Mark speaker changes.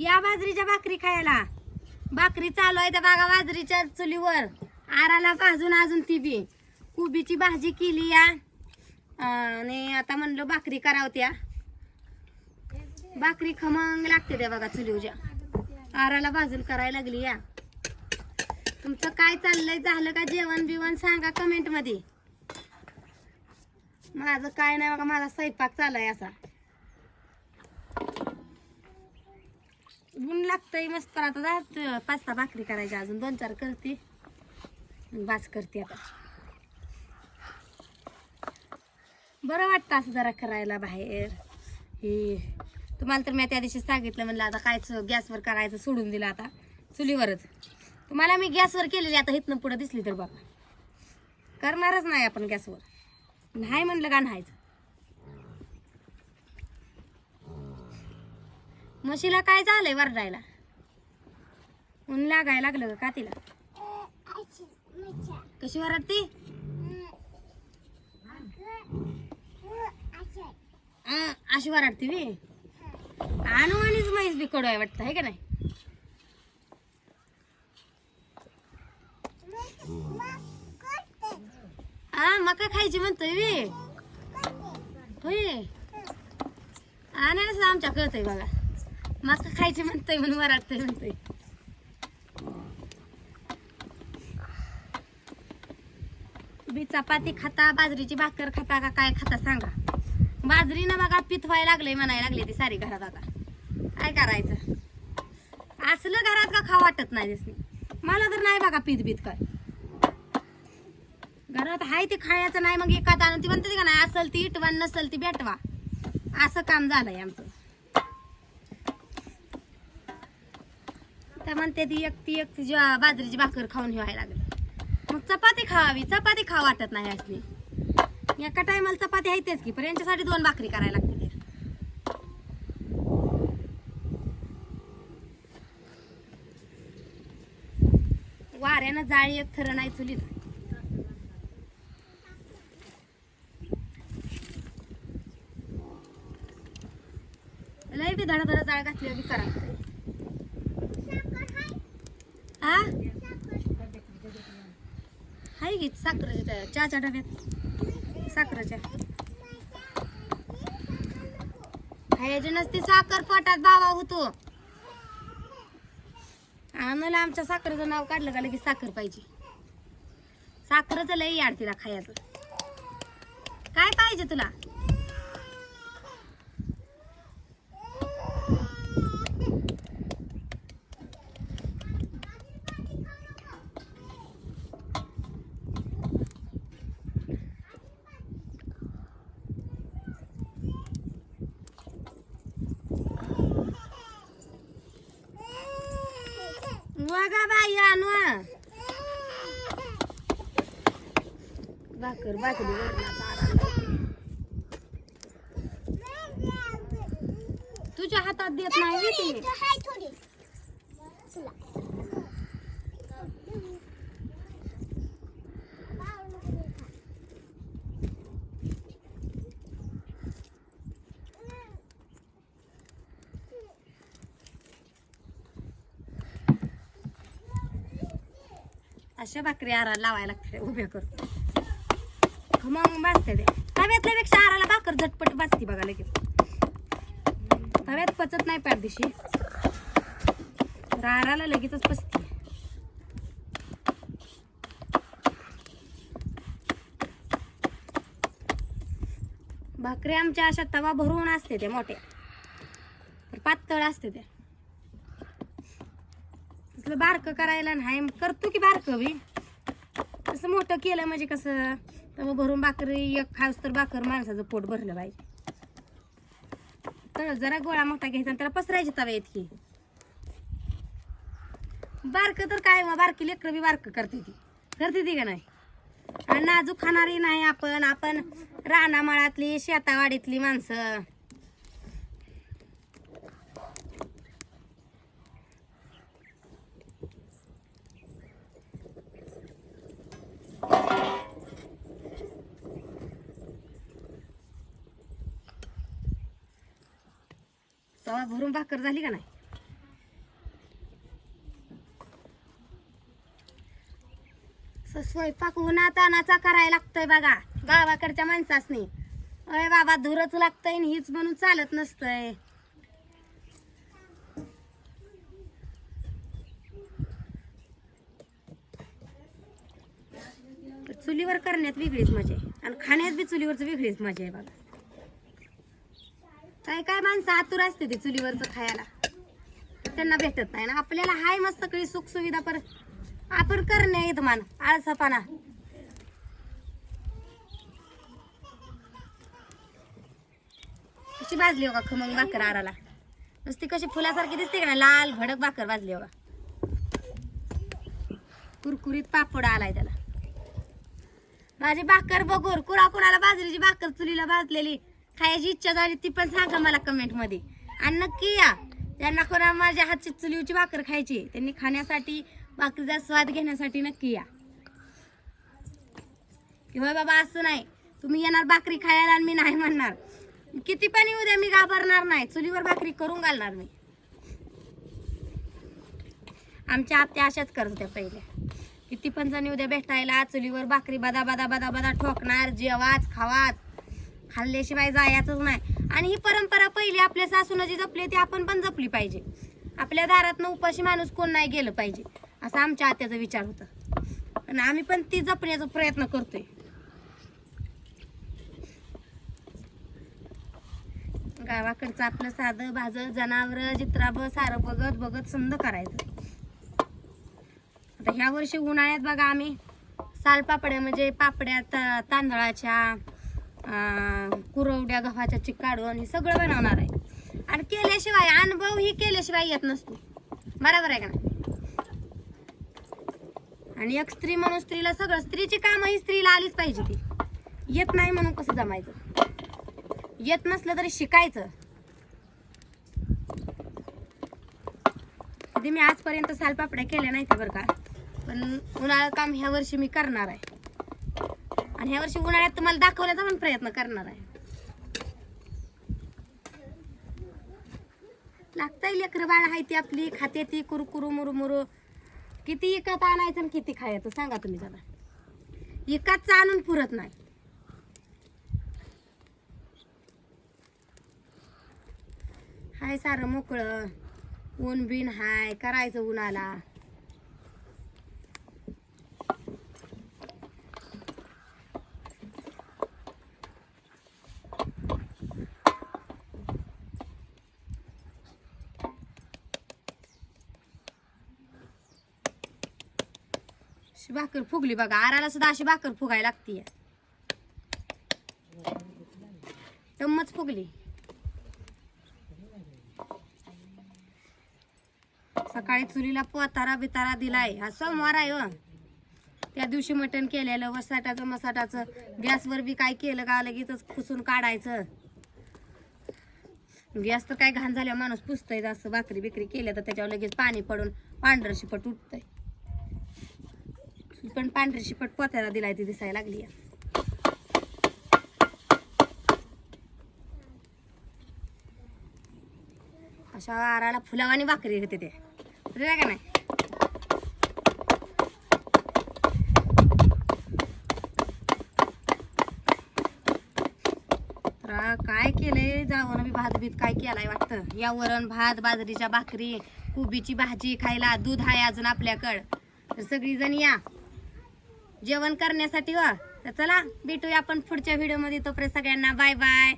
Speaker 1: या बाजरीच्या भाकरी खायला. भाकरी चालू आहे त्या बघा बाजरीच्या चुलीवर. आराला भाजून अजून ती बी. कोबीची भाजी केली या. आणि आता म्हणलं भाकरी करावत्या भाकरी खमंग लागते त्या बघा चुलीवच्या आराला भाजून करायला लागली या. तुमचं काय चाललंय झालं का जेवण बिवण सांगा कमेंटमध्ये माझं काय नाही बघा माझा स्वयंपाक चाललाय असा. ऊन लागतंय मस्त. आता जात पाच सहा भाकरी करायची अजून. दोन चार करते. बास करते आता. बरं वाटतं असं जरा करायला बाहेर. हे तुम्हाला तर मी त्या दिवशी सांगितलं म्हणलं आता कायच गॅसवर करायचं सोडून दिलं आता. चुलीवरच. तुम्हाला मी गॅसवर केलेली आता इथनं पुढं दिसली तर बाबा करणारच नाही आपण गॅसवर. नाही म्हणलं का नाहीच? म्हशीला काय झालंय वरडायला? ऊन लागायला लागलं का तिला? कशी वरडती? अशी वरडती बी आणू आणीच म्हैस बी कडू आहे वाटतं आहे का नाही? हा मका खायची म्हणतोय बी होय. आणायला आमच्या कळतंय बघा. मका खायची म्हणतोय म्हणून वराडतोय म्हणतोय. बी चपाती खाता बाजरीची भाकर खाता का काय खाता सांगा. बाजरी ना बघा पीत लागले म्हणायला लागले ती सारी घरात आता. काय करायचं? असलं घरात का खा वाटत नाही दिसणे मला तर नाही बघा पीत बीत काय. घरात हाय ते खायचं नाही मग एखादा आणून ती म्हणते का नाही असल ती इटवा नसल ती भेटवा. असं काम झालंय आमचं. आता म्हणते ती एक ती एक ज्या बाजरीची भाकर खाऊन व्हायला लागली. मग चपाती खावावी चपाती खावा वाटत नाही असली एका टायमाला चपाती आहेतच की पण यांच्यासाठी दोन भाकरी करायला लागते वाऱ्यानं जाळी एक थर नाही चुलीत. लय बी धडा धडा जाळ घातली बी करा. हा हाय की साखरेच्या चहाच्या डब्यात. साखरेच्या. खायची नसती साखर पटात बाबा होतो. आम्हाला आमच्या साखरेचं नाव काढलं का लगेच साखर पाहिजे. साखरचं लई याड तिला खायचं. काय पाहिजे तुला? बघा बाई आणू. भाकर भाकरी तुझ्या हातात देत नाही अशा भाकरी आरा लावायला लागते उभ्या करतो मग भाजते ते. तव्यातल्यापेक्षा आराला भाकर झटपट भाजती बघा लगेच. तव्यात पचत नाही पॅरदिशी तर आराला लगेचच पचते. भाकरी आमच्या अशा तवा भरून असते त्या मोठ्या. पातळ असते ते तसलं बारकं करायला नाही. करतो की बारकं बी. तसं मोठं केलं म्हणजे कसं तवा भरून भाकरी एक खास तर भाकर माणसाचं पोट भरलं पाहिजे तर जरा गोळा मोठा घ्यायचा आणि त्याला पसरायची तवा इतकी. बारकं तर काय मग बारकी लेकरं बी बारकं करते ती. करते ती का नाही? आणि नाजूक खाणारी नाही आपण. आपण रानामाळातली शेतावाडीतली माणसं. तवा भरून भाकर झाली का नाही? स्वयंपाक उन्हा करायला लागतोय बघा. गावाकडच्या माणसासनी. अय बाबा धुरच लागतंय हीच म्हणून चालत नसतंय. चुलीवर करण्यात वेगळीच मजा आहे. आणि खाण्यात बी चुलीवरच वेगळीच मजा आहे बघा. काय काय माणसं आतुर असते ते चुलीवरचं खायला. त्यांना भेटत नाही ना. आपल्याला हाय मस्त सगळी सुख सुविधा पर आपण करणे येत मान आळसापाना कशी भाजली हो का खमंग भाकर आराला. नुसती कशी फुलासारखी दिसते का ना लाल भडक भाकर भाजली हो का कुरकुरीत पापड आलाय त्याला. माझी भाकर बघूर कुणा कुणाला बाजरीची भाकर चुलीला भाजलेली? खायची इच्छा झाली ती पण सांगा मला कमेंटमध्ये. आणि नक्की या. ज्यांना कोणा माझ्या हातची चुलीची भाकर खायची त्यांनी खाण्यासाठी भाकरीचा स्वाद घेण्यासाठी नक्की या. किंवा बाबा असं नाही. तुम्ही येणार भाकरी खायला आणि मी नाही म्हणणार. किती पण येऊ द्या मी घाबरणार नाही. चुलीवर भाकरी करून घालणार मी. आमच्या आत्या अशाच करत होत्या पहिल्या किती पण जण उद्या भेटायला चुलीवर भाकरी बदा बदा बदा बदा ठोकणार जेवाच खावाच. खाल्ल्याशिवाय जायचंच नाही. आणि ही परंपरा पहिली आपल्या सासूनं जी जपली ती आपण पण जपली पाहिजे. आपल्या दारातनं उपाशी माणूस कोण नाही गेलं पाहिजे असा आमच्या आत्याचा विचार होता. आणि आम्ही पण ती जपण्याचा प्रयत्न करतोय. गावाकडचं आपलं साधं भाजं जनावर जित्राब सारं बघत बघत समज करायचं. आता ह्या वर्षी उन्हाळ्यात बघा आम्ही सालपापड्या म्हणजे पापड्या तांदळाच्या कुरवड्या गव्हाच्या चिकाडून काढून हे सगळं बनवणार आहे. आणि केल्याशिवाय अनुभव ही केल्याशिवाय येत नसतो. बरोबर आहे का नाही? आणि एक स्त्री म्हणून स्त्रीला सगळं स्त्रीची कामं ही स्त्रीला आलीच पाहिजे ती. येत नाही म्हणून कसं जमायचं? येत नसलं तरी शिकायचं. कधी मी आजपर्यंत सालपापड्या केल्या नाहीत बरं का? पण उन्हाळा काम ह्या वर्षी मी करणार आहे. आणि ह्या वर्षी उन्हाळ्यात तुम्हाला दाखवण्याचा पण प्रयत्न करणार आहे. लागताय लेकरं बाळ आहे ती आपली खाते ती कुरकुरू मुरुमुरू किती इकत आणायचं आणि किती खायचं सांगा तुम्ही जरा. इकतच आणून पुरत नाही. हाय सारं मोकळं. ऊन बिन हाय करायचं उन्हाला. अशी भाकर फुगली बघा. आराला सुद्धा अशी भाकर फुगायला लागतीये. टम्मच फुगली. सकाळी चुलीला पोतारा बितारा दिलाय. हा सोमवार आहे हो. त्या दिवशी मटण केलेलं वसाटाचं मसाटाचं. गॅसवर बी काय केलं का लगेच पुसून काढायचं. गॅस तर काय घाण झाल्या माणूस पुसतोय. जास्त भाकरी बिकरी केल्या तर त्याच्यावर लगेच पाणी पडून पांढरं शिपट उठतंय. पण पांढरी शिपट पोत्याला दिलाय ती दिसायला लागली अशा आराला फुलावानी भाकरी घेते ते. का नाही? काय केलंय? जावं मी भात बीत काय केलाय वाटतं? या वरण भात बाजरीच्या भाकरी कोबीची भाजी खायला दूध आहे अजून आपल्याकडं. तर सगळीजण या. जेवण करण्यासाठी व तर चला भेटूया आपण पुढच्या व्हिडिओमध्ये तोपर्यंत सगळ्यांना बाय बाय